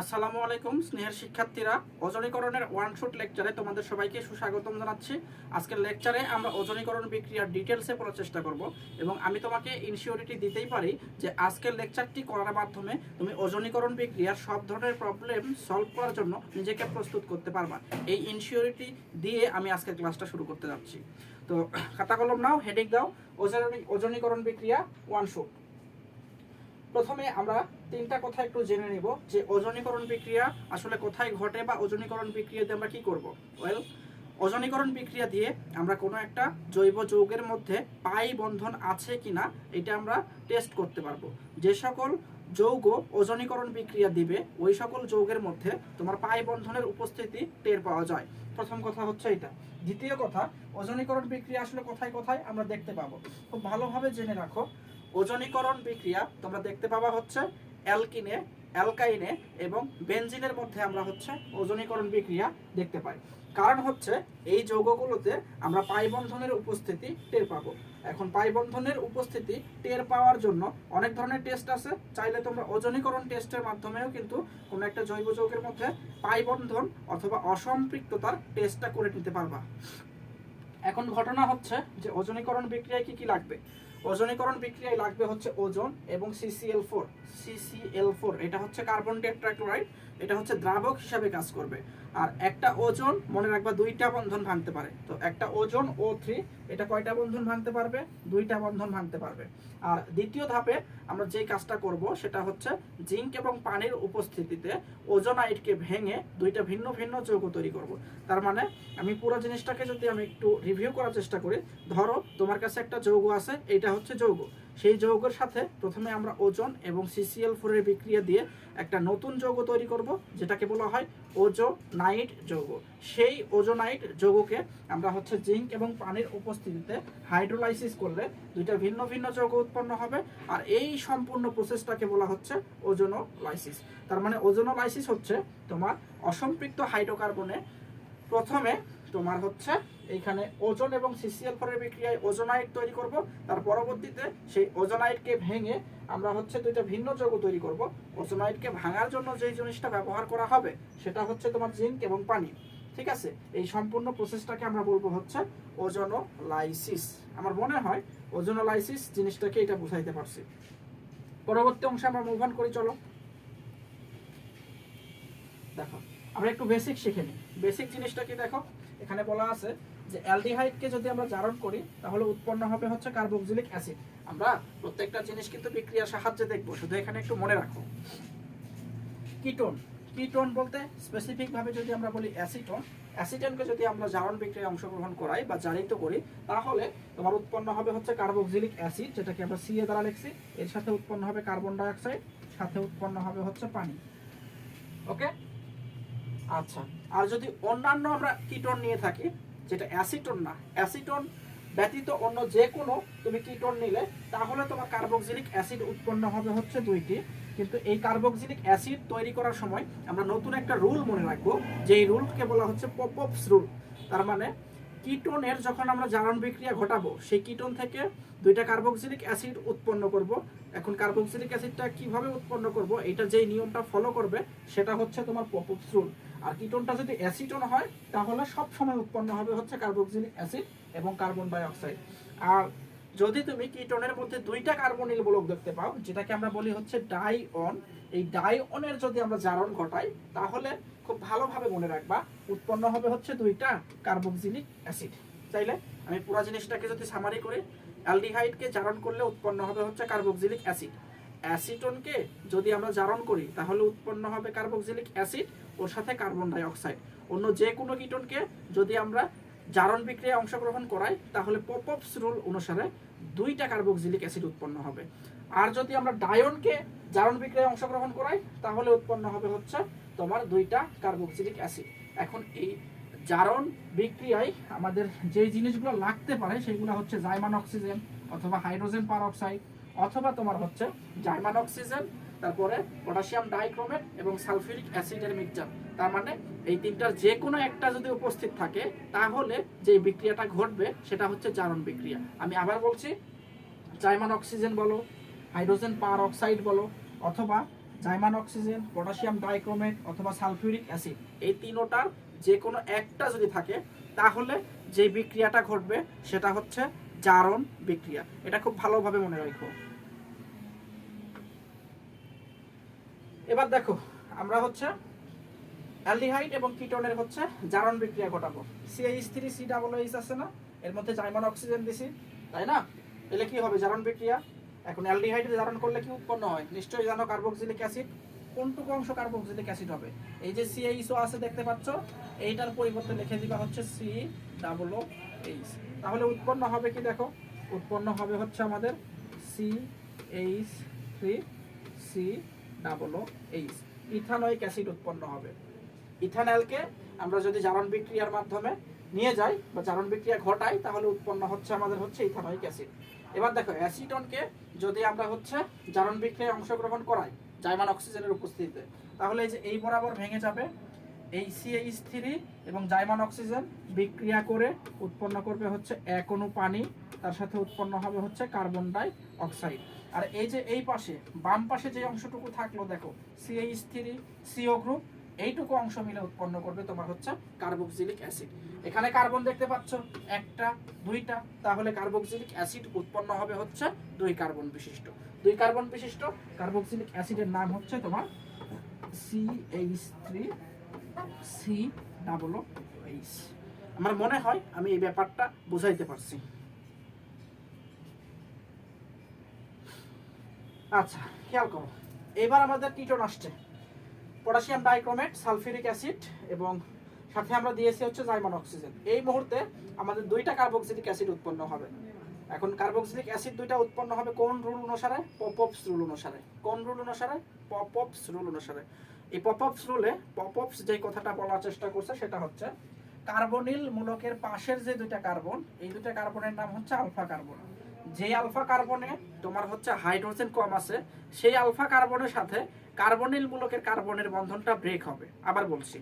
আসসালামু আলাইকুম, স্নেহের শিক্ষার্থীরা। ওজনীকরণের ওয়ান শুট লেকচারে তোমাদের সবাইকে সুস্বাগতম জানাচ্ছি। আজকের লেকচারে আমরা ওজনীকরণ বিক্রিয়ার ডিটেলসে পড়ার চেষ্টা করব এবং আমি তোমাকে ইনসিওরিটি দিতেই পারি যে আজকের লেকচারটি করার মাধ্যমে তুমি ওজনীকরণ বিক্রিয়ার সব ধরনের প্রবলেম সলভ করার জন্য নিজেকে প্রস্তুত করতে পারবা। এই ইনসিওরিটি দিয়ে আমি আজকের ক্লাসটা শুরু করতে যাচ্ছি। তো, খাতা কলম নাও হেডিং দাও, ওজনী, ওজনীকরণ বিক্রিয়া ওয়ান শুট প্রথমে আমরা তিনটা কথা একটু জেনে নিব, যে ওজনীকরণ বিক্রিয়া আসলে কোথায় ঘটে বা ওজনীকরণ বিক্রিয়াতে আমরা কি করব? ওয়েল ওজনীকরণ বিক্রিয়া দিয়ে আমরা কোনো একটা জৈব যৌগের মধ্যে পাই বন্ধন আছে কিনা, এটা আমরা টেস্ট করতে পারব। যে সকল যৌগ ওজনীকরণ বিক্রিয়া দিবে, ওই সকল যৌগের মধ্যে তোমার পাই বন্ধনের উপস্থিতি টের পাওয়া যায়। প্রথম কথা হচ্ছে এটা। দ্বিতীয় কথা ওজনীকরণ বিক্রিয়া আসলে কোথায় কোথায় আমরা দেখতে পাবো। খুব ভালোভাবে জেনে রাখো ওজনীকরণ বিক্রিয়া তোমরা দেখতে পাবা হচ্ছে অ্যালকিনে, অ্যালকাইনে এবং বেনজিনের মধ্যে আমরা হচ্ছে ওজনীকরণ বিক্রিয়া দেখতে পাই। কারণ হচ্ছে এই যৌগগুলোতে আমরা পাই বন্ধনের উপস্থিতি টের পাবো। এখন পাই বন্ধনের উপস্থিতি টের পাওয়ার জন্য অনেক ধরনের টেস্ট আছে। চাইলে তোমরা ওজনীকরণ টেস্টের মাধ্যমেও কিন্তু কোনো একটা জৈব যৌগের মধ্যে পাই বন্ধন অথবা অসম্পৃক্ততার টেস্টটা করে নিতে পারবা। এখন ঘটনা হচ্ছে যে ওজনীকরণ বিক্রিয়ায় কি কি লাগবে? ওজনীকরণ বিক্রিয়ায় লাগবে হচ্ছে ওজন এবং সিসিএল ফোর সিসিএল ফোর এটা হচ্ছে কার্বন টেট্রাক্লোরাইড এটা হচ্ছে দ্রাবক হিসাবে কাজ করবে। আর একটা ওজন, মনে রাখবা দুইটা বন্ধন ভাঙতে পারে। তো একটা ওজন ও থ্রি এটা কয়টা বন্ধন ভাঙতে পারবে? দুইটা বন্ধন ভাঙতে পারবে। আর দ্বিতীয় ধাপে আমরা যেই কাজটা করব, সেটা হচ্ছে জিঙ্ক এবং পানির উপস্থিতিতে ওজোনাইটকে ভেঙে দুইটা ভিন্ন ভিন্ন যৌগ তৈরি করব। তার মানে আমি পুরো জিনিসটাকে যদি আমি একটু রিভিউ করার চেষ্টা করি, ধরো তোমার কাছে একটা যৌগ আছে এটা হচ্ছে যৌগ। সেই যৌগের সাথে প্রথমে আমরা ওজন এবং সিসিএল ফোরের বিক্রিয়া দিয়ে একটা নতুন যৌগ তৈরি করব, যেটাকে বলা হয় ওজোনাইট যৌগ। সেই ওজোনাইট যৌগকে আমরা হচ্ছে জিঙ্ক এবং পানির উপস্থিতিতে হাইড্রোলাইসিস করলে দুইটা ভিন্ন ভিন্ন যৌগ উৎপন্ন হবে, আর এই সম্পূর্ণ প্রসেসটাকে বলা হচ্ছে ওজোনোলাইসিস। তার মানে ওজোনোলাইসিস হচ্ছে তোমার অসম্পৃক্ত হাইড্রোকার্বনে প্রথমে তোমার হচ্ছে এইখানে ওজন এবং সিসিএল ফোরের বিক্রিয়ায় ওজোনাইট তৈরি করব। তার পরবর্তীতে সেই ওজোনাইটকে ভেঙে আমরা হচ্ছে দুইটা ভিন্ন যৌগ তৈরি করব। ওজোনাইটকে ভাঙার জন্য যেই জিনিসটা ব্যবহার করা হবে সেটা হচ্ছে তোমার জিঙ্ক এবং পানি। ঠিক আছে? এই সম্পূর্ণ প্রসেসটাকে আমরা বলব হচ্ছে ওজোনোলাইসিস। আমার মনে হয় ওজোনোলাইসিস জিনিসটাকে এটা বুঝাইতে পারছি। পরবর্তী অংশে আমরা মুভ অন করি, চলো। দেখো, আমরা একটু বেসিক শিখে নিই। বেসিক জিনিসটা কি দেখো? এখানে বলা আছে যে অ্যালডিহাইডকে যদি আমরা জারণ করি, তাহলে উৎপন্ন হবে হচ্ছে কার্বক্সিলিক অ্যাসিড। আমরা প্রত্যেকটা জিনিস কিন্তু বিক্রিয়ার সাহায্যে দেখব, শুধু এখানে একটু মনে রাখো। কিটোন কিটোন বলতে স্পেসিফিক ভাবে যদি আমরা বলি অ্যাসিটোন, অ্যাসিটনকে যদি আমরা জারণ বিক্রিয়ায় অংশগ্রহণ করাই বা জারিত করি, তাহলে তোমার উৎপন্ন হবে হচ্ছে কার্বক্সিলিক অ্যাসিড, যেটাকে আমরা সিএ দ্বারা লিখছি। এর সাথে উৎপন্ন হবে কার্বন ডাইঅক্সাইড, সাথে উৎপন্ন হবে হচ্ছে পানি। ওকে আচ্ছা। আর যদি অন্যান্য আমরা কিটোন নিয়ে থাকি, যেটা অ্যাসিটোন না, অ্যাসিটোন ব্যতীত অন্য যে কোনো তুমি কিটোন নিলে, তাহলে তোমার কার্বক্সিলিক অ্যাসিড উৎপন্ন হবে হচ্ছে দুইটি। কিন্তু এই কার্বক্সিলিক অ্যাসিড তৈরি করার সময় আমরা নতুন একটা রুল মনে রাখব যে এই রুলকে বলা হচ্ছে পপপস রুল। তার মানে কিটোনের যখন আমরা জারণ বিক্রিয়া ঘটাবো, সেই কিটোন থেকে দুইটা কার্বক্সিলিক অ্যাসিড উৎপন্ন করব। এখন কার্বক্সিলিক অ্যাসিডটা কীভাবে উৎপন্ন করব, এটা যেই নিয়মটা ফলো করবে, সেটা হচ্ছে তোমার পপপস রুল। আর কিটোনটা যদি অ্যাসিটোন হয়, তাহলে সব সময় উৎপন্ন হবে হচ্ছে কার্বক্সিলিক অ্যাসিড এবং কার্বন ডাই অক্সাইড আর যদি তুমি কিটোনের মধ্যে দুইটা কার্বনিল মূলক দেখতে পাও, যেটাকে আমরা বলি হচ্ছে ডাইঅন এই ডাইঅনের যদি আমরা জারণ ঘটাই, তাহলে খুব ভালোভাবে মনে রাখবা, উৎপন্ন হবে হচ্ছে দুইটা কার্বক্সিলিক অ্যাসিড চাইলে আমি পুরো জিনিসটাকে যদি সামারি করি, অ্যালডিহাইডকে জারণ করলে উৎপন্ন হবে হচ্ছে কার্বক্সিলিক অ্যাসিড অ্যাসিটনকে যদি আমরা জারণ করি, তাহলে উৎপন্ন হবে কার্বক্সিলিক অ্যাসিড ওর সাথে কার্বন ডাই অক্সাইড অন্য যে কোনো কিটনকে যদি আমরা জারণ বিক্রিয়ায় অংশগ্রহণ করাই, তাহলে পপপস রুল অনুসারে দুইটা কার্বক্সিলিক অ্যাসিড উৎপন্ন হবে। আর যদি আমরা ডায়নকে জারণ বিক্রিয়ায় অংশগ্রহণ করাই, তাহলে উৎপন্ন হবে হচ্ছে তোমার দুইটা কার্বক্সিলিক অ্যাসিড। এখন এই জারণ বিক্রিয়ায় আমাদের যে জিনিসগুলো লাগতে পারে, সেগুলো হচ্ছে জাইমান অক্সিজেন অথবা হাইড্রোজেন পারঅক্সাইড, অথবা তোমার হচ্ছে জাইমান অক্সিজেন তারপরে পটাশিয়াম ডাইক্রোমেট এবং সালফিউরিক অ্যাসিডের মিক্সচার। তার মানে এই তিনটার যে কোনো একটা যদি উপস্থিত থাকে, তাহলে যে বিক্রিয়াটা ঘটবে সেটা হচ্ছে জারণ বিক্রিয়া। আমি আবার বলছি, জাইমান অক্সিজেন বলো, হাইড্রোজেন পার অক্সাইড বলো, অথবা জাইমান অক্সিজেন, পটাশিয়াম ডাইক্রোমেট অথবা সালফিউরিক অ্যাসিড, এই তিনোটার যে কোনো একটা যদি থাকে, তাহলে যে বিক্রিয়াটা ঘটবে সেটা হচ্ছে জারণ বিক্রিয়া। এটা খুব ভালোভাবে মনে রাখো। এবার দেখো, আমরা হচ্ছে অ্যালডিহাইড এবং কিটোনের হচ্ছে জারণ বিক্রিয়া ঘটাবো। CH three C double H আছে না? এর মধ্যে জাইমান অক্সিজেন দিছি, তাই না? এলে কি হবে জারণ বিক্রিয়া? এখন অ্যালডিহাইড জারণ করলে কি উৎপন্ন হয়? নিশ্চয়ই জানো কার্বক্সিলিক অ্যাসিড কোনটুকু অংশ কার্বক্সিলিক অ্যাসিড হবে? এই যে সিএইচও আছে দেখতে পাচ্ছ, এইটার পরিবর্তে লিখে দিবা হচ্ছে সি ডাবল এইচ তাহলে উৎপন্ন হবে কি দেখো? উৎপন্ন হবে হচ্ছে আমাদের C H three C double H ethanoic acid উৎপন্ন হবে। ইথানলকে আমরা যদি জারণ বিক্রিয়ার মাধ্যমে নিয়ে যাই বা জারণ বিক্রিয়া ঘটাই, তাহলে উৎপন্ন হচ্ছে আমাদের হচ্ছে ইথানোয়িক অ্যাসিড। এবার দেখো অ্যাসিটনকে যদি আমরা হচ্ছে জারণ বিক্রিয়ায় অংশগ্রহণ করাই, জাইমান অক্সিজেনের উপস্থিতিতে, তাহলে এই যে এই বরাবর ভেঙে যাবে, এই সিএইচ থ্রি এবং জাইমান অক্সিজেন বিক্রিয়া করে উৎপন্ন করবে হচ্ছে এক অণু পানি, তার সাথে উৎপন্ন হবে হচ্ছে কার্বন ডাই অক্সাইড। আর এই যে এই পাশে, বাম পাশে যে অংশটুকু থাকল, দেখো সিএইচ থ্রি সিও গ্রুপ এইটুকু অংশ মিলে উৎপন্ন করবে তোমার হচ্ছে কার্বক্সিলিক অ্যাসিড এখানে কার্বন দেখতে পাচ্ছ, একটা, দুইটা, তাহলে কার্বক্সিলিক অ্যাসিড উৎপন্ন হবে হচ্ছে দুই কার্বন বিশিষ্ট। দুই কার্বন বিশিষ্ট কার্বক্সিলিক অ্যাসিডের নাম হচ্ছে তোমার C H three C double H আমার মনে হয় আমি এই ব্যাপারটা বুঝাইতে পারছি। আচ্ছা খেয়াল করো। এবার আমাদের কিটোন আসছে। পটাশিয়াম ডাইক্রোমেট সালফিউরিক অ্যাসিড এবং সাথে আমরা দিয়েছি হচ্ছে জাইমান অক্সিজেন। এই মুহূর্তে আমাদের দুইটা কার্বক্সিলিক অ্যাসিড উৎপন্ন হবে। এখন কার্বক্সিলিক অ্যাসিড দুইটা উৎপন্ন হবে কোন রুল অনুসারে? পপপস রুল অনুসারে। কোন রুল অনুসারে? পপপস রুল অনুসারে। এই পপপস রুলে, পপপস যে কথাটা বলার চেষ্টা করছে সেটা হচ্ছে কার্বনিল মূলকের পাশের যে দুইটা কার্বন, এই দুইটা কার্বনের নাম হচ্ছে আলফা কার্বন। যে আলফা কার্বনে তোমার হচ্ছে হাইড্রোজেন কম আছে, সেই আলফা কার্বনের সাথে কার্বনিল মূলকের কার্বনের বন্ধনটা ব্রেক হবে। আবার বলছি,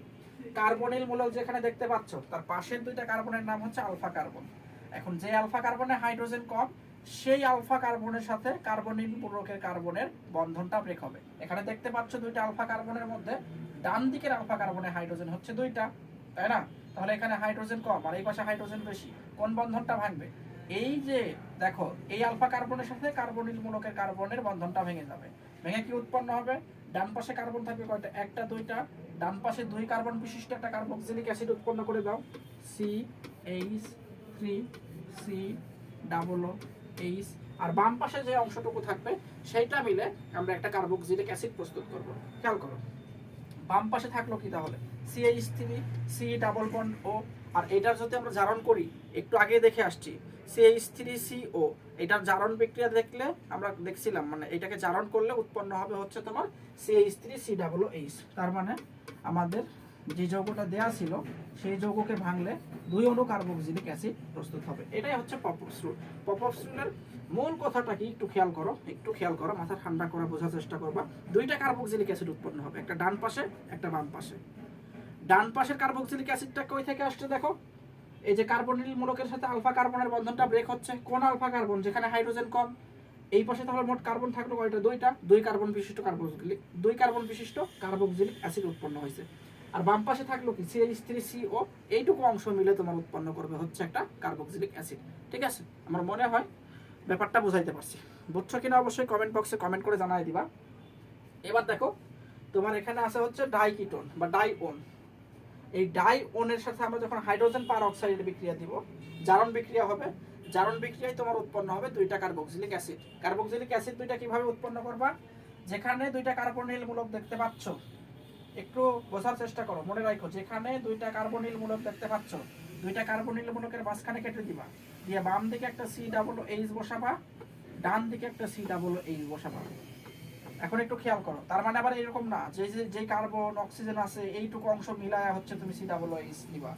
কার্বনিল মূলক যেখানে দেখতে পাচ্ছ, তার পাশের দুইটা কার্বনের নাম হচ্ছে আলফা কার্বন। এখন যে আলফা কার্বনে হাইড্রোজেন কম, সেই আলফা কার্বনের সাথে কার্বনিল মূলকের কার্বনের বন্ধনটা ব্রেক হবে। এখানে দেখতে পাচ্ছ দুইটা আলফা কার্বনের মধ্যে, ডান দিকের আলফা কার্বনে হাইড্রোজেন হচ্ছে দুইটা, তাই না? তাহলে এখানে হাইড্রোজেন কম, আর এই পাশে হাইড্রোজেন বেশি। কোন বন্ধনটা ভাঙবে? এই যে, দেখো, এই আলফা কার্বনের সাথে কার্বনিল মূলকের কার্বনের বন্ধনটা ভেঙে যাবে। ভেঙে কি উৎপন্ন হবে? ডান পাশে কার্বন থাকবে কয়টা? একটা, দুইটা। ডান পাশে দুই কার্বন বিশিষ্ট একটা কার্বক্সিলিক অ্যাসিড উৎপন্ন করে দাও। C H three C double H আর বাম পাশে যে অংশটুকু থাকবে, সেইটা মিলে আমরা একটা কার্বক্সিলিক অ্যাসিড প্রস্তুত করব। খেয়াল করো। বাম পাশে থাকল কি তাহলে? C H three C double bond O আর এটার যদি আমরা জারণ করি, একটু আগে দেখে আসছি। CH three C O. এটার জারণ বিক্রিয়া দেখলে আমরা দেখছিলাম মানে এটাকে জারণ করলে উৎপন্ন হবে হচ্ছে তোমার সিএইচ তার মানে আমাদের যে যৌগটা দেয়া ছিল, সেই যৌগকে ভাঙলে দুই অণু কার্বক্সিলিক অ্যাসিড প্রস্তুত হবে। এটাই হচ্ছে পপঅফ রুল। পপঅফ রুলের মূল কথাটা কি? একটু খেয়াল করো, একটু খেয়াল করো, মাথা ঠান্ডা করে বোঝার চেষ্টা করবা। দুইটা কার্বক্সিলিক অ্যাসিড উৎপন্ন হবে, একটা ডান পাশে, একটা বাম পাশে। ডান পাশের কার্বক্সিলিক অ্যাসিডটা কই থেকে আসছে দেখো? এই যে কার্বনিল মূলকের সাথে আলফা কার্বনের বন্ধনটা ব্রেক হচ্ছে, কোন আলফা কার্বন? যেখানে হাইড্রোজেন কম, এই পাশে তাহলে মোট কার্বন থাকল কয়টা? দুইটা। দুই কার্বন বিশিষ্ট কার্বক্সিলিক, দুই কার্বন বিশিষ্ট কার্বক্সিলিক অ্যাসিড উৎপন্ন হয়েছে। আর বাম পাশে থাকল কি? সিএইচ থ্রি সিও এইটুকু অংশ মিলে তোমার উৎপন্ন করবে হচ্ছে একটা কার্বক্সিলিক অ্যাসিড। ঠিক আছে? আমার মনে হয় ব্যাপারটা বুঝাইতে পারছি। বুঝছ কিনা অবশ্যই কমেন্ট বক্সে কমেন্ট করে জানাই দিবা। এবার দেখো, তোমার এখানে আছে হচ্ছে ডাইকিটোন বা ডাইওন। এই ডাই ওনের সাথে আমরা যখন হাইড্রোজেন পার অক্সাইড বিক্রিয়া দিব, জারণ বিক্রিয়া হবে। জারণ বিক্রিয়ায় তোমার উৎপন্ন হবে দুইটা কার্বক্সিলিক অ্যাসিড। কার্বক্সিলিক অ্যাসিড দুইটা কীভাবে উৎপন্ন করবা? যেখানে দুইটা কার্বনিল মূলক দেখতে পাচ্ছ, একটু বোঝার চেষ্টা করো, মনে রাখো, যেখানে দুইটা কার্বনিল মূলক দেখতে পাচ্ছ, দুইটা কার্বনিল মূলকের মাঝখানে কেটে দিবা। দিয়ে বাম দিকে একটা সি ডাবল এইচ বসাবা ডান দিকে একটা সি ডাবল এইচ বসাবা। এখন একটু খেয়াল করো। তার মানে আবার এরকম না, যে যে কার্বন অক্সিজেন আছে, এইটুকু অংশ মিলায়া হচ্ছে তুমি সি ডাবল এইচ নিবা।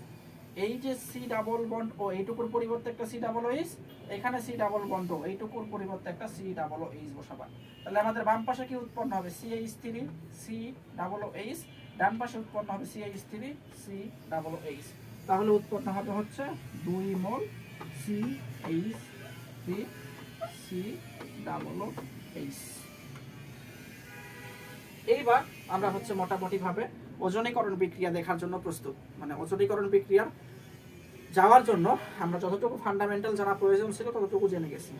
এই যে সি ডাবল বন্ড ও এইটুকুর পরিবর্তে একটা সি ডাবল এইচ এখানে সি ডাবল বন্ড ও এইটুকুর পরিবর্তে একটা সি ডাবল এইচ বসাবা। তাহলে আমাদের বাম পাশে কি উৎপন্ন হবে? C H three C double H ডান পাশে উৎপন্ন হবে C H three C double H তাহলে উৎপন্ন হবে হচ্ছে দুই mole C H three C double H এইবার আমরা হচ্ছে মোটামুটি ভাবে ওজনীকরণ বিক্রিয়া দেখার জন্য প্রস্তুত। মানে ওজনীকরণ বিক্রিয়ার যাওয়ার জন্য আমরা যতটুকু ফান্ডামেন্টাল জানা প্রয়োজন ছিল ততটুকু জেনে গেছি।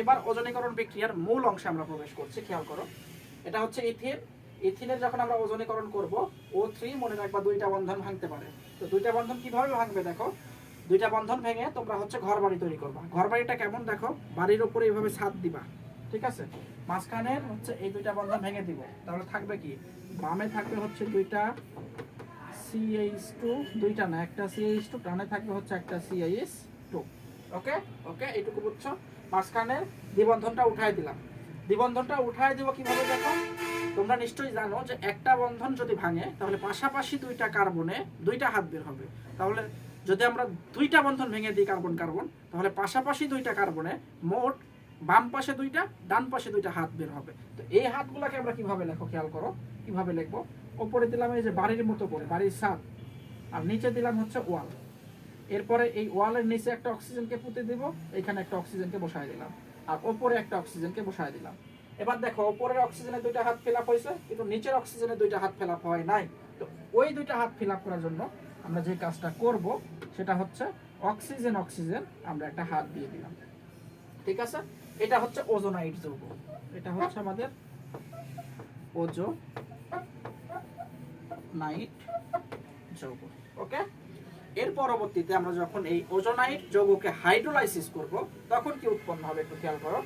এবার ওজনীকরণ বিক্রিয়ার মূল অংশে আমরা প্রবেশ করছি, খেয়াল করো। এটা হচ্ছে ইথিন ইথিনের যখন আমরা ওজনীকরণ করব ও থ্রি মনে রাখবা দুইটা বন্ধন ভাঙতে পারে। তো দুইটা বন্ধন কীভাবে ভাঙবে দেখো? দুইটা বন্ধন ভেঙে তোমরা হচ্ছে ঘর বাড়ি তৈরি করবা। ঘর বাড়িটা কেমন দেখো? বাড়ির উপরে এইভাবে ছাদ দিবা। ঠিক আছে? মাঝখানে হচ্ছে এই দুইটা বন্ধন ভেঙে দিব। তাহলে থাকবে কি? বামে থাকবে হচ্ছে দুইটা সিএইচ টু দুইটা না, একটা সিএইচ টু ডানে থাকবে হচ্ছে একটা সিএইচ টু ওকে? ওকে, এইটুকু বুঝছ? মাঝখানে দ্বিবন্ধনটা উঠাই দিলাম। দ্বিবন্ধনটা উঠাই দিব কীভাবে দেখো? তোমরা নিশ্চয়ই জানো যে একটা বন্ধন যদি ভাঙে, তাহলে পাশাপাশি দুইটা কার্বনে দুইটা হাত বের হবে। তাহলে যদি আমরা দুইটা বন্ধন ভেঙে দিই কার্বন কার্বন তাহলে পাশাপাশি দুইটা কার্বনে মোট বাম পাশে দুইটা, ডান পাশে দুইটা হাত বের হবে। তো এই হাতগুলোকে আমরা কীভাবে লেখো, খেয়াল করো, কীভাবে লিখব? ওপরে দিলাম এই যে বাড়ির মতো করে, বাড়ির ছাদ, আর নিচে দিলাম হচ্ছে ওয়াল। এরপরে এই ওয়ালের নিচে একটা অক্সিজেনকে পুঁতে দিব, এখানে একটা অক্সিজেনকে বসায় দিলাম, আর ওপরে একটা অক্সিজেনকে বসায় দিলাম। এবার দেখো, ওপরের অক্সিজেনে দুইটা হাত ফিল আপ হয়েছে, কিন্তু নিচের অক্সিজেনে দুইটা হাত ফিল আপ হয় নাই। তো ওই দুইটা হাত ফিল আপ করার জন্য আমরা যে কাজটা করব, সেটা হচ্ছে অক্সিজেন অক্সিজেন আমরা একটা হাত দিয়ে দিলাম। ঠিক আছে? এটা হচ্ছে ওজোনাইট যৌগ। এটা হচ্ছে আমাদের ওজো নাইট যৌগ, ওকে? এর পরবর্তীতে আমরা যখন এই ওজোনাইট যৌগকে হাইড্রোলাইসিস করব, তখন কি উৎপন্ন হবে একটু খেয়াল করো?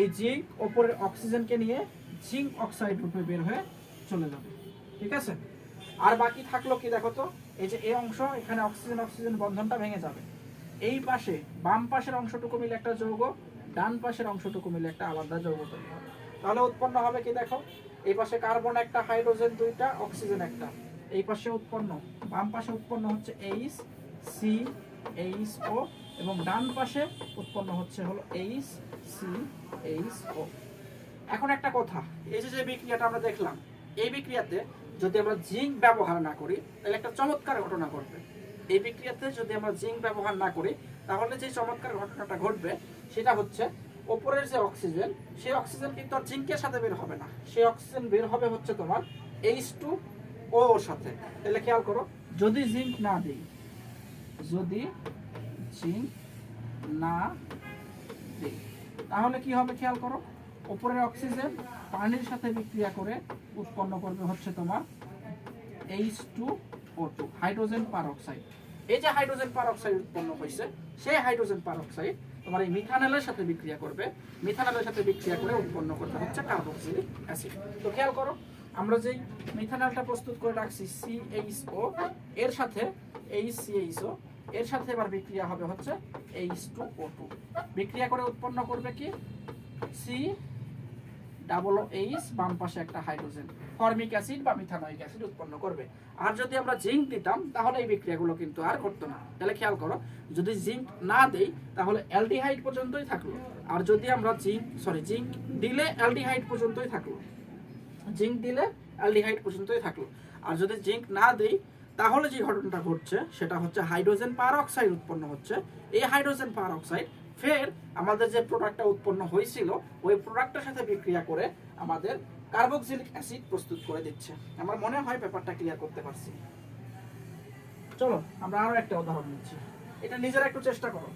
এই জিঙ্ক ওপরের অক্সিজেনকে নিয়ে জিঙ্ক অক্সাইড রূপে বের হয়ে চলে যাবে, ঠিক আছে? আর বাকি থাকল কি দেখো তো? এই যে এই অংশ, এখানে অক্সিজেন অক্সিজেন বন্ধনটা ভেঙে যাবে। এই পাশে, বাম পাশের অংশটুকু মিলে একটা যৌগ ডান পাশের অংশটুকু মিলে একটা আলাদা যৌগ তৈরি হবে। তাহলে উৎপন্ন হবে কি দেখো? এই পাশে কার্বন একটা, হাইড্রোজেন দুইটা, অক্সিজেন একটা। এই পাশে উৎপন্ন, বাম পাশে উৎপন্ন হচ্ছে এইচ সি এইচ ও এবং ডান পাশে উৎপন্ন হচ্ছে হলো এইচ সি এইচ ও এখন একটা কথা, এই যে বিক্রিয়াটা আমরা দেখলাম, এই বিক্রিয়াতে যদি আমরা জিঙ্ক ব্যবহার না করি, তাহলে একটা চমৎকার ঘটনা ঘটবে। এই বিক্রিয়াতে যদি আমরা জিঙ্ক ব্যবহার না করি, তাহলে যে চমৎকার ঘটনাটা ঘটবে সেটা হচ্ছে ওপরের যে অক্সিজেন, সেই অক্সিজেন কিন্তু আর জিঙ্কের সাথে বের হবে না। সেই অক্সিজেন বের হবে হচ্ছে তোমার এইচ টু ও সাথে। তাহলে খেয়াল করো, যদি জিঙ্ক না দিই, যদি জিঙ্ক না দিই, তাহলে কি হবে খেয়াল করো? ওপরের অক্সিজেন পানির সাথে বিক্রিয়া করে উৎপন্ন করবে হচ্ছে তোমার H two O two hydrogen peroxide. এই যে হাইড্রোজেন পারঅক্সাইড উৎপন্ন হয়েছে সেই হাইড্রোজেন পারঅক্সাইড তোমার এই মিথানলের সাথে বিক্রিয়া করবে। মিথানলের সাথে বিক্রিয়া করে উৎপন্ন করতে হচ্ছে কার্বক্সিলিক অ্যাসিড। তো খেয়াল করো, আমরা যেই মিথানলটা প্রস্তুত করে রাখছি সিএইচও এর সাথে এইচ সিএইচও এর সাথে এবার বিক্রিয়া হবে হচ্ছে এইচ টু ও টু বিক্রিয়া করে উৎপন্ন করবে কি? সি ডাবল এইচ বাম পাশে একটা হাইড্রোজেন ফর্মিক অ্যাসিড বা মিথানোয়িক অ্যাসিড উৎপন্ন করবে। আর যদি আমরা জিঙ্ক দিতাম, তাহলে এই বিক্রিয়াগুলো কিন্তু আর করতো না। তাহলে খেয়াল করো, যদি জিঙ্ক না দেই, তাহলে অ্যালডিহাইড পর্যন্তই থাকল। আর যদি আমরা জিঙ্ক সরি জিঙ্ক দিলে অ্যালডিহাইড পর্যন্তই থাকল। জিঙ্ক দিলে অ্যালডিহাইড পর্যন্তই থাকল। আর যদি জিঙ্ক না দেই, তাহলে যে ঘটনাটা ঘটছে, সেটা হচ্ছে হাইড্রোজেন পারঅক্সাইড উৎপন্ন হচ্ছে। এই হাইড্রোজেন পারঅক্সাইড ফের আমাদের যে প্রোডাক্টটা উৎপন্ন হয়েছিল, ওই প্রোডাক্টের সাথে বিক্রিয়া করে আমাদের কার্বক্সিলিক অ্যাসিড প্রস্তুত করে দিচ্ছে। আমার মনে হয় ব্যাপারটা ক্লিয়ার করতে পারছি। চলো, আমরা আরও একটা উদাহরণ নিচ্ছি। এটা নিজেরা একটু চেষ্টা করো।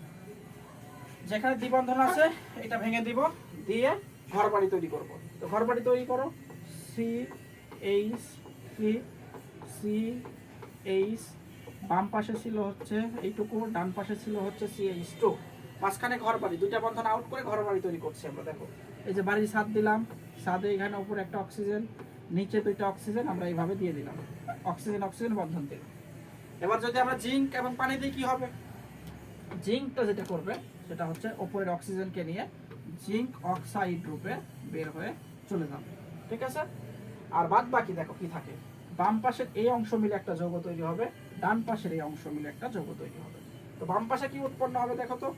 যেখানে দ্বিবন্ধন আছে, এটা ভেঙে দিব, দিয়ে ঘর বাড়ি তৈরি করব। তো ঘর বাড়ি তৈরি করো। C H C C H বাম পাশে ছিল হচ্ছে এইটুকু, ডান পাশে ছিল হচ্ছে সি এইচ টু মাঝখানে ঘর বাড়ি, দুইটা বন্ধন আউট করে ঘর বাড়ি তৈরি করছি আমরা, দেখো। এই যে বাড়ির ছাদ দিলাম, ছাদে এখানে উপরে একটা অক্সিজেন নিচে দুইটা অক্সিজেন আমরা এইভাবে দিয়ে দিলাম। অক্সিজেন অক্সিজেন বন্ধন দিলাম এবার যদি আমরা জিঙ্ক এবং পানি দিই কি হবে? জিঙ্কটা যেটা করবে, সেটা হচ্ছে ওপরের অক্সিজেনকে নিয়ে জিঙ্ক অক্সাইড রূপে বের হয়ে চলে যাবে। ঠিক আছে? আর বাদ বাকি দেখো কি থাকে। বাম পাশের এই অংশ মিলে একটা যৌগ তৈরি হবে, ডান পাশের এই অংশ মিলে একটা যৌগ তৈরি হবে। তো বাম পাশে কি উৎপন্ন হবে দেখো তো?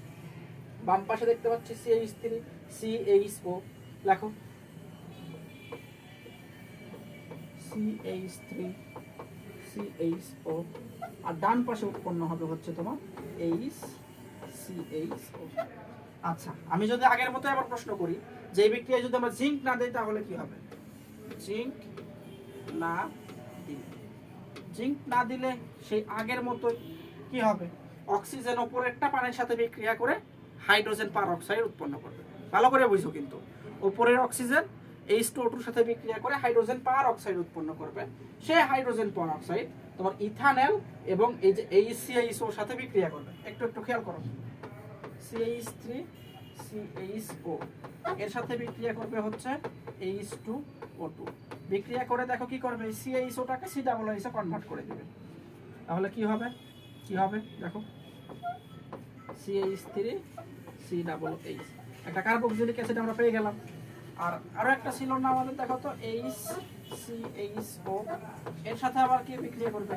বাম পাশে দেখতে পাচ্ছি সিএইচ থ্রি সিএইচও লেখো। সিএইচ থ্রি সিএইচও আর ডান পাশে উৎপন্ন হবে হচ্ছে তোমার এইচ ও আচ্ছা আমি যদি আগের মতো আবার প্রশ্ন করি যে বিক্রিয়ায় যদি আমরা জিঙ্ক না দিই, তাহলে কি হবে? জিঙ্ক না দিলে জিঙ্ক না দিলে সেই আগের মতোই কি হবে? অক্সিজেন ওপরেরটা পানির সাথে বিক্রিয়া করে হাইড্রোজেন পার অক্সাইড উৎপন্ন করবে। ভালো করে বুঝো কিন্তু। ওপরের অক্সিজেন এই স্টোটুর সাথে বিক্রিয়া করে হাইড্রোজেন পার অক্সাইড উৎপন্ন করবে। সেই হাইড্রোজেন পার অক্সাইড তোমার ইথানল এবং এই যে এই সিএইচওর সাথে বিক্রিয়া করবে। একটু একটু খেয়াল করো। সিএইচ থ্রি ও এর সাথে বিক্রিয়া করবে হচ্ছে এইচ টু ও টু বিক্রিয়া করে দেখো কি করবে? সিএইচওটাকে সি ডাবল এইচে কনভার্ট করে দেবে। তাহলে কি হবে? কি হবে? দেখো। CH three C double H একটা কার্বক্সিলিক অ্যাসিড আমরা পেয়ে গেলাম। আর আরও একটা ছিল না আমাদের, দেখো তো এইচ সি এইচ ও এর সাথে আবার কি বিক্রিয়া করবে?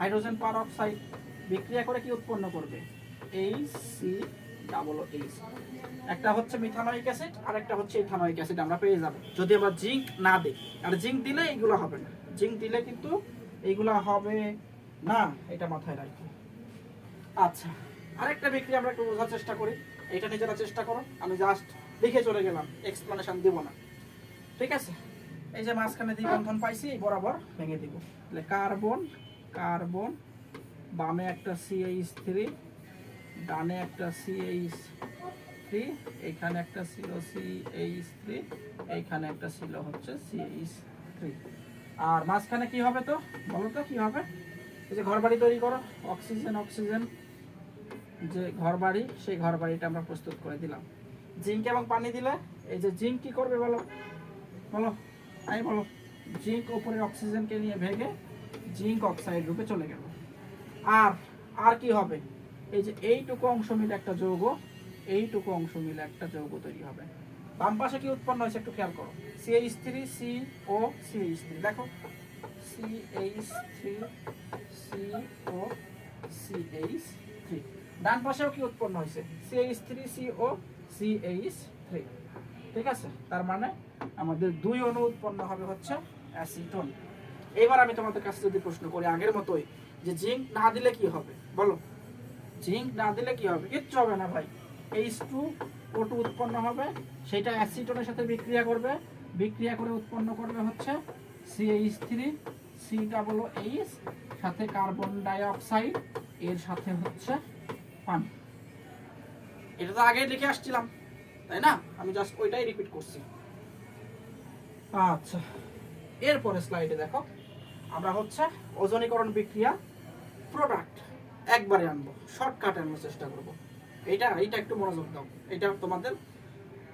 হাইড্রোজেন পার অক্সাইড বিক্রিয়া করে কি উৎপন্ন করবে? এইচ সি ডাবল এইচ একটা হচ্ছে মিথানোয়িক অ্যাসিড আর একটা হচ্ছে ইথানোয়িক অ্যাসিড আমরা পেয়ে যাব। যদি আমরা জিঙ্ক না দিই, আর জিঙ্ক দিলে এইগুলো হবে না। জিঙ্ক দিলে কিন্তু এইগুলো হবে না, এটা মাথায় রাখি। আচ্ছা আরেকটা বিক্রিয়া আমরা একটু বোঝার চেষ্টা করি। এটা নিজেরা চেষ্টা করো। আমি জাস্ট লিখে চলে গেলাম। এক্সপ্লেনেশন দিব না। ঠিক আছে? এই যে মাঝখানে দ্বিবন্ধন পাইছি, এই বরাবর ভেঙে দিব। তাহলে কার্বন কার্বন বামে একটা সিএইচ থ্রি ডানে একটা সিএইচ থ্রি এখানে একটা ছিল সিএইচ থ্রি এইখানে একটা ছিল হচ্ছে সিএইচ থ্রি আর মাঝখানে কি হবে তো? বলো তো, কি হবে? এই যে ঘরবাড়ি তৈরি করো। অক্সিজেন অক্সিজেন যে ঘরবাড়ি, সেই ঘরবাড়িটা আমরা প্রস্তুত করে দিলাম। জিঙ্ক এবং পানি দিলে, এই যে জিঙ্ক কি করবে বলো? বলো আমি বলো। জিঙ্ক উপরে অক্সিজেনকে নিয়ে ভেঙে জিঙ্ক অক্সাইড রূপে চলে গেল। আর আর কি হবে? এই যে এইটুকু অংশ মিলে একটা যৌগ, এইটুকু অংশ মিলে একটা যৌগ তৈরি হবে। বাম পাশে কি উৎপন্ন হয়েছে একটু খেয়াল করো। C CH three C O C CH three দেখো। C CH three C O C CH three ডান পাশেও কি উৎপন্ন হয়েছে? CH three C O CH three ঠিক আছে? তার মানে আমাদের দুই অণু উৎপন্ন হবে হচ্ছে অ্যাসিটন। এবার আমি তোমাদের কাছে যদি প্রশ্ন করি আগের মতোই, যে জিঙ্ক না দিলে কি হবে? বলো। জিঙ্ক না দিলে কি হবে? কিচ্ছু হবে না ভাই। এইচ টু ও টু উৎপন্ন হবে, সেটা অ্যাসিটনের সাথে বিক্রিয়া করবে। বিক্রিয়া করে উৎপন্ন করবে হচ্ছে CH three C double H সাথে কার্বন ডাই অক্সাইড এর সাথে হচ্ছে পানি। এটা তো আগে লিখে আসছিলাম তাই না? আমি জাস্ট ওইটাই রিপিট করছি। আচ্ছা। এরপরে স্লাইডে দেখো আমরা হচ্ছে ওজনীকরণ বিক্রিয়া প্রোডাক্ট একবারে আনব শর্টকাট আনার চেষ্টা করব। এটা এইটা একটু মনোযোগ দাও এটা তোমাদের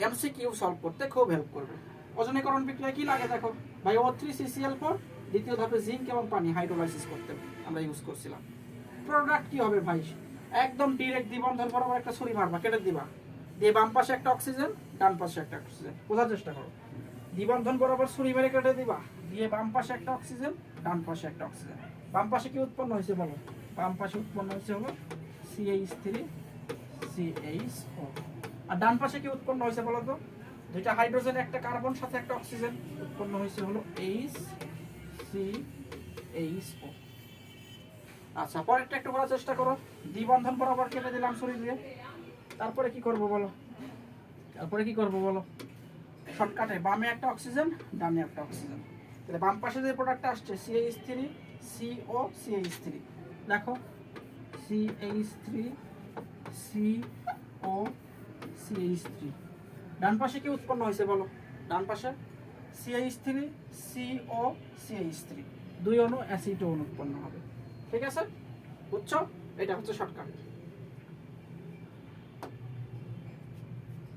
এমসিকিউ সলভ করতে খুব হেল্প করবে। ওজনীকরণ বিক্রিয়া কি লাগে দেখো? ভাই ও থ্রি সিসিএল ফোর দ্বিতীয় ধাপে জিঙ্ক এবং পানি হাইড্রোলাইসিস করতে আমরা ইউজ করছিলাম। প্রোডাক্ট কি হবে ভাই? একদম ডিরেক্ট দ্বিবন্ধন বরাবর একটা ছুরি মারবা, কেটে দিবা। দিয়ে বাম পাশে একটা অক্সিজেন ডান পাশে একটা অক্সিজেন বোঝার চেষ্টা করো। দ্বিবন্ধন বরাবর ছুরি মেরে কেটে দিবা। দিয়ে বাম পাশে একটা অক্সিজেন ডান পাশে একটা অক্সিজেন বাম পাশে কি উৎপন্ন হয়েছে বলো? বাম পাশে উৎপন্ন হয়েছে হলো সিএইচ থ্রি সিএইচ ও আর ডান পাশে কি উৎপন্ন হয়েছে বলো তো? দুইটা হাইড্রোজেন একটা কার্বন সাথে একটা অক্সিজেন উৎপন্ন হয়েছে হলো এইচ সি এইচ ও আচ্ছা পরেরটা একটু করার চেষ্টা করো। দ্বিবন্ধন বরাবর কেটে দিলাম শরীর দিয়ে। তারপরে কি করব বলো? তারপরে কি করব বলো? শর্টকাটে, বামে একটা অক্সিজেন, ডানে একটা অক্সিজেন। তাহলে বাম পাশে যে প্রোডাক্টটা আসছে CH three C CO CH three দেখো CH three C CO CH three ডান পাশে কি উৎপন্ন হয়েছে বলো? ডান পাশে CH three CO CH three দুই অণু অ্যাসিটোন উৎপন্ন হবে। ঠিক আছে? বুঝছ? এটা হচ্ছে শর্টকাট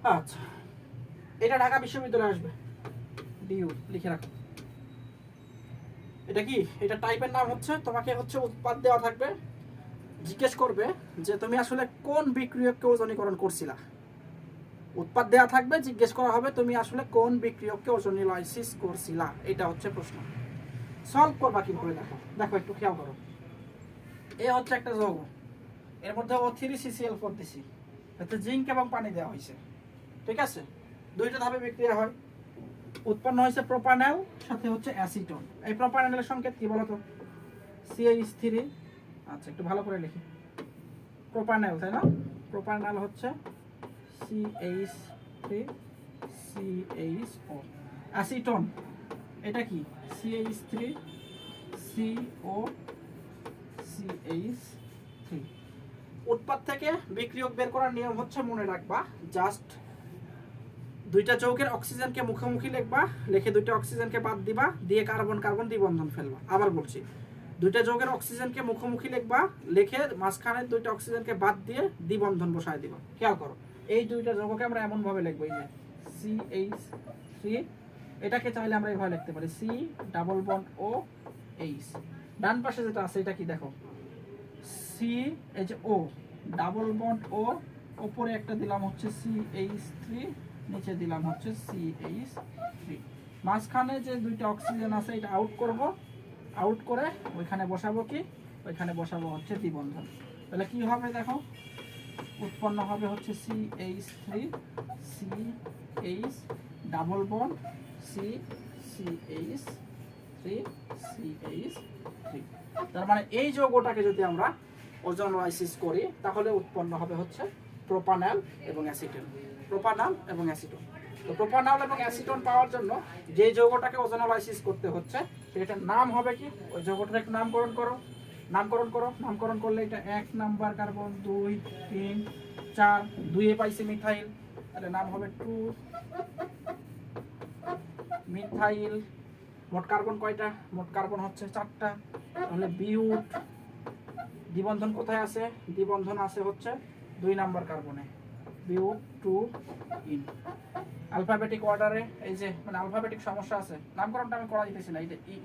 আচ্ছা। এটা ঢাকা বিশ্ববিদ্যালয়ে আসবে। ডিইউ লিখে রাখো। এটা কি? এটা টাইপের নাম হচ্ছে, তোমাকে হচ্ছে উৎপাদ দেওয়া থাকবে। জিজ্ঞেস করবে যে, তুমি আসলে কোন বিক্রিয়ককে ওজনীকরণ করছিলা? উৎপাদ দেওয়া থাকবে, জিজ্ঞেস করা হবে, তুমি আসলে কোন বিক্রিয়ককে ওজনীলাইসিস করছিলা? এটা হচ্ছে প্রশ্ন। সলভ করবা কীভাবে দেখো? দেখো, একটু খেয়াল করো। এ হচ্ছে একটা যৌগ। এর মধ্যে ও থ্রি সিসিএল ফোর দিছি এতে জিঙ্ক এবং পানি দেওয়া হয়েছে। ঠিক আছে? দুইটা ধাপে বিক্রিয়া হয়। উৎপন্ন হয়েছে প্রোপানেল সাথে হচ্ছে অ্যাসিটন এই প্রোপানেলের সংকেত কি বলতো? সিএইচ থ্রি আচ্ছা একটু ভালো করে লিখি। প্রোপানেল তাই না? প্রোপানেল হচ্ছে CH three CH O acetone এটা কি? সিএইচ থ্রি সিও উৎপাদ থেকে বিক্রিয়ক বের করার নিয়ম হচ্ছে মনে রাখবা জাস্ট দুইটা যৌগের অক্সিজেনকে মুখোমুখি লিখবা লিখে দুইটা অক্সিজেনকে বাদ দিবা, দিয়ে কার্বন কার্বন দ্বিবন্ধন ফেলবা। আবার বলছি, দুইটা যৌগের অক্সিজেনকে মুখোমুখি লিখবা, লিখে মাঝখানে দুইটা অক্সিজেনকে বাদ দিয়ে দ্বিবন্ধন বসায় দিবা। খেয়াল করো, এই দুইটা যৌগকে আমরা এমন ভাবে লিখব, এই যে সি এইচ থ্রি এটাকে চাইলে আমরা এইভাবে লিখতে পারি C double bond O H ডান পাশে যেটা আছে, এটা কি দেখো? সি এই যে ও ডাবল বন্ড ও ওপরে একটা দিলাম হচ্ছে সি এইচ থ্রি নিচে দিলাম হচ্ছে সি এইচ থ্রি মাঝখানে যে দুইটা অক্সিজেন আছে, এটা আউট করব। আউট করে ওইখানে বসাবো কি? ওইখানে বসাবো হচ্ছে দ্বিবন্ধন। তাহলে কি হবে দেখো? উৎপন্ন হবে হচ্ছে C H three C H double bond C C H three C H three তার মানে এই যৌগটাকে যদি আমরা ওজোনালাইসিস করি, তাহলে উৎপন্ন হবে হচ্ছে প্রোপানাল এবং অ্যাসিটন। প্রোপানাল এবং অ্যাসিটন। তো প্রোপানাল এবং অ্যাসিটন পাওয়ার জন্য যে যৌগটাকে ওজোনালাইসিস করতে হচ্ছে, সেটার নাম হবে কি? ওই যৌগটার একটু নামকরণ করো। নামকরণ করো। নামকরণ করলে এটা এক নাম্বার কার্বন, দুই, তিন, চার দুইয়ে পাইছে মিথাইল। তাহলে নাম হবে টু মিথাইল। মোট কার্বন কয়টা? মোট কার্বন হচ্ছে চারটা। তাহলে বিউট দ্বিবন্ধন কোথায় আছে? দ্বিবন্ধন আছে হচ্ছে দুই number কার্বনে। But two ene. Alphabetic অর্ডারে এই যে মানে আলফাবেটিক সমস্যা আছে, নামকরণটা আমি করা দিতেছি না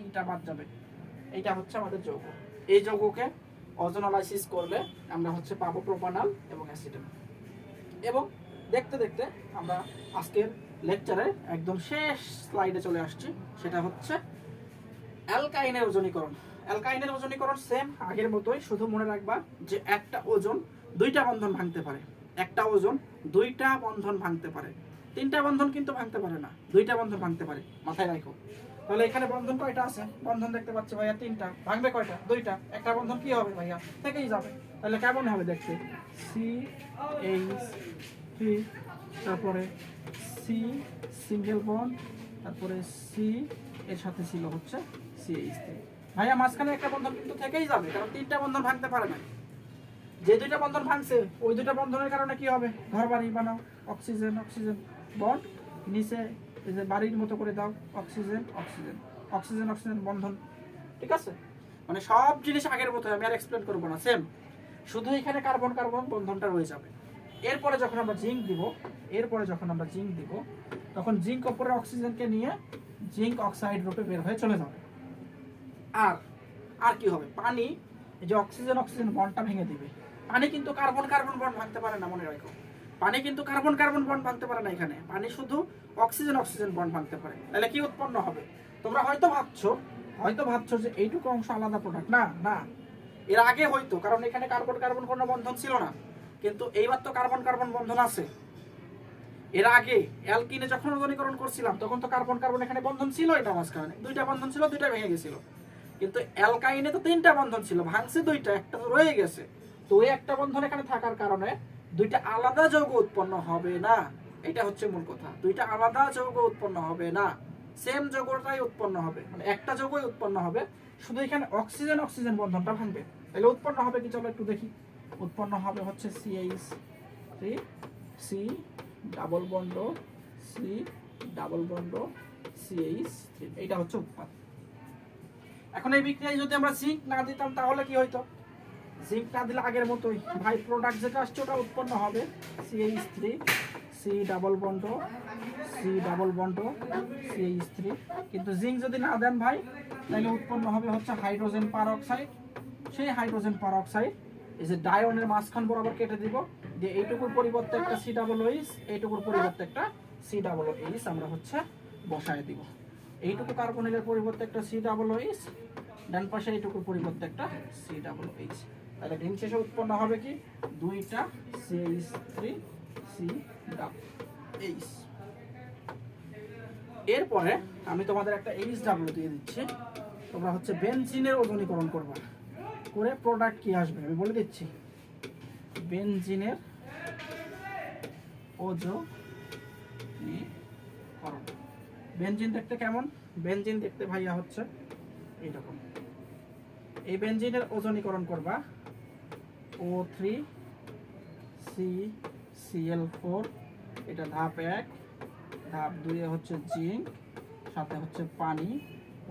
এইটা বাদ যাবে। এইটা হচ্ছে আমাদের যৌগ। এই যৌগকে অজোনালাইসিস করলে আমরা হচ্ছে পাবো প্রোপানাল এবং অ্যাসিডেন এবং দেখতে দেখতে আমরা আজকের লেকচারে একদম শেষ স্লাইডে চলে আসছি, সেটা হচ্ছে অ্যালকাইনের ওজনীকরণ। অ্যালকাইনের ওজনীকরণ সেম আগের মতোই। শুধু মনে রাখবা যে একটা ওজন দুইটা বন্ধন ভাঙতে পারে। একটা ওজন দুইটা বন্ধন ভাঙতে পারে। তিনটা বন্ধন কিন্তু ভাঙতে পারে না, দুইটা বন্ধন ভাঙতে পারে। মাথায় রাখো। তাহলে এখানে বন্ধন কয়টা আছে? বন্ধন দেখতে পাচ্ছি ভাইয়া, তিনটা। ভাঙবে কয়টা? দুইটা। একটা বন্ধন কি হবে ভাইয়া? থেকেই যাবে। তাহলে কেমন হবে দেখতে? সি এইচ থ্রি তারপরে সি সিঙ্গেল বন্ড তারপরে সি এর সাথে ছিল হচ্ছে সি এইচ থ্রি ভাইয়া, মাঝখানে একটা বন্ধন কিন্তু থেকেই যাবে, কারণ তিনটা বন্ধন ভাঙতে পারে না। যে দুইটা বন্ধন ভাঙছে, ওই দুইটা বন্ধনের কারণে কি হবে? ঘর বাড়ি বানাও, অক্সিজেন অক্সিজেন। বন্ড নিচে যে বাড়ির মতো করে দাও, অক্সিজেন অক্সিজেন। অক্সিজেন অক্সিজেন, বন্ধন। ঠিক আছে? মানে সব জিনিস আগের মতো আমি আর এক্সপ্লেন করব না সেম শুধু এখানে কার্বন কার্বন বন্ধনটা রয়ে যাবে। এরপরে যখন আমরা জিঙ্ক দিব, এরপরে যখন আমরা জিঙ্ক দিব, তখন জিঙ্ক ওপরে অক্সিজেনকে নিয়ে জিঙ্ক অক্সাইড রূপে বের হয়ে চলে যাবে। আর আর কি হবে? পানি যে অক্সিজেন অক্সিজেন বন্ডটা ভেঙে দিবে। পানি কিন্তু কার্বন কার্বন বন্ড ভাঙতে পারে না, মনে রাখো। পানি কিন্তু কার্বন কার্বন বন্ড ভাঙতে পারে না এখানে। পানি শুধু অক্সিজেন অক্সিজেন বন্ড ভাঙতে পারে। তাহলে কি উৎপন্ন হবে? তোমরা হয়তো ভাবছ হয়তো ভাবছ যে এইটুকু অংশ আলাদা প্রোডাক্ট না না। এর আগে হয়তো, কারণ এখানে কার্বন কার্বন কোনো বন্ধন ছিল না। কিন্তু এইবার তো কার্বন কার্বন বন্ধন আছে। এর আগে অ্যালকিনে যখন ওজনীকরণ করছিলাম, তখন তো কার্বন কার্বন এখানে বন্ধন ছিল এটা মাঝখানে। দুইটা বন্ধন ছিল, দুইটা ভেঙে গেছিল। কিন্তু অ্যালকাইনে তো তিনটা বন্ধন ছিল, ভাঙছে দুইটা, একটা তো রয়ে গেছে। তো ওই একটা বন্ধন এখানে থাকার কারণে দুইটা আলাদা যৌগ উৎপন্ন হবে না। এটা হচ্ছে মূল কথা। দুইটা আলাদা যৌগ উৎপন্ন হবে না। সেম যৌগটাই উৎপন্ন হবে। মানে একটা যৌগই উৎপন্ন হবে। শুধু এখানে অক্সিজেন অক্সিজেন বন্ধনটা ভাঙবে। তাহলে উৎপন্ন হবে কি? চলো একটু দেখি। উৎপন্ন হবে হচ্ছে CH three C double bond C double bond CH three এইটা হচ্ছে উৎপাদ এখন এই বিক্রিয়ায় যদি আমরা জিঙ্ক না দিতাম, তাহলে কি হইতো? জিঙ্ক না দিলে আগের মতোই। ভাই প্রোডাক্ট যেটা আসছে ওটা উৎপন্ন হবে C CH three C double bond C double bond CH three কিন্তু জিঙ্ক যদি না দেন ভাই, তাহলে উৎপন্ন হবে হচ্ছে হাইড্রোজেন পারঅক্সাইড সেই হাইড্রোজেন পারঅক্সাইড এই যে ডায়নের মাঝখান বরাবর কেটে দিব। দিয়ে এইটুকুর পরিবর্তে একটা সি ডাবল ওইস এইটুকুর পরিবর্তে একটা সি ডাবল এইস আমরা হচ্ছে বসায় দিব। এইটুকু কার্বনিলের পরিবর্তে একটা সি ডাবল ওইস ডান পাশে এইটুকুর পরিবর্তে একটা সি ডাবল এইচ তাহলে দিন শেষে উৎপন্ন হবে কি? দুইটা C H three C double H এরপরে আমি তোমাদের একটা এইচ ডাব্লিউ দিয়ে দিচ্ছি। তোমরা হচ্ছে বেনজিনের ওজনীকরণ করবা। করে প্রোডাক্ট কি আসবে? আমি বলে দিচ্ছি। বেনজিনের ওজনীকরণ বেনজিন দেখতে কেমন? বেঞ্জিন দেখতে ভাইয়া হচ্ছে এইরকম এই বেঞ্জিনের ওজনীকরণ করবা। O three C CL four এটা ধাপ এক। ধাপ দুইয়ে হচ্ছে জিঙ্ক সাথে হচ্ছে পানি।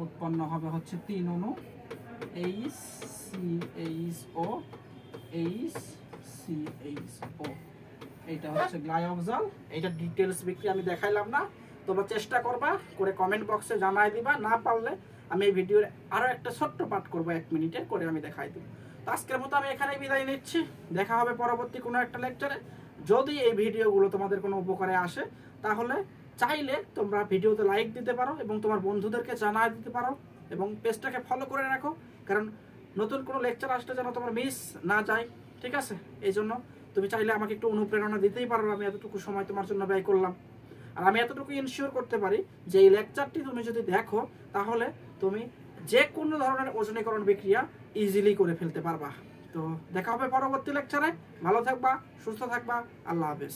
উৎপন্ন হবে হচ্ছে তিন অণু। H C H O H C H O এইটা হচ্ছে গ্লাইঅক্সাল এইটা ডিটেলস বিক্রি আমি দেখাইলাম না? তোমরা চেষ্টা করবা করে কমেন্ট বক্সে জানাই দিবা। না পারলে আমি এই ভিডিওর আরও একটা ছোট্ট পাঠ করব, এক মিনিটে করে আমি দেখাই দিব। তো আজকের মতো আমি এখানেই বিদায় নিচ্ছি। দেখা হবে পরবর্তী কোনো একটা লেকচারে যদি এই ভিডিওগুলো তোমাদের কোনো উপকারে আসে, তাহলে চাইলে তোমরা ভিডিওতে লাইক দিতে পারো এবং তোমার বন্ধুদেরকে জানাই দিতে পারো এবং পেজটাকে ফলো করে রাখো। কারণ নতুন কোনো লেকচার আসলে যেন তোমার মিস না যায়, ঠিক আছে? এই জন্য তুমি চাইলে আমাকে একটু অনুপ্রেরণা দিতেই পারো। আমি এতটুকু সময় তোমার জন্য ব্যয় করলাম। আর আমি এতটুকু ইনশিওর করতে পারি যে এই লেকচারটি তুমি যদি দেখো, তাহলে তুমি যে কোনো ধরনের ওজনীকরণ বিক্রিয়া ইজিলি করে ফেলতে পারবা। তো দেখা হবে পরবর্তী লেকচারে ভালো থাকবা, সুস্থ থাকবা। আল্লাহ হাফেজ।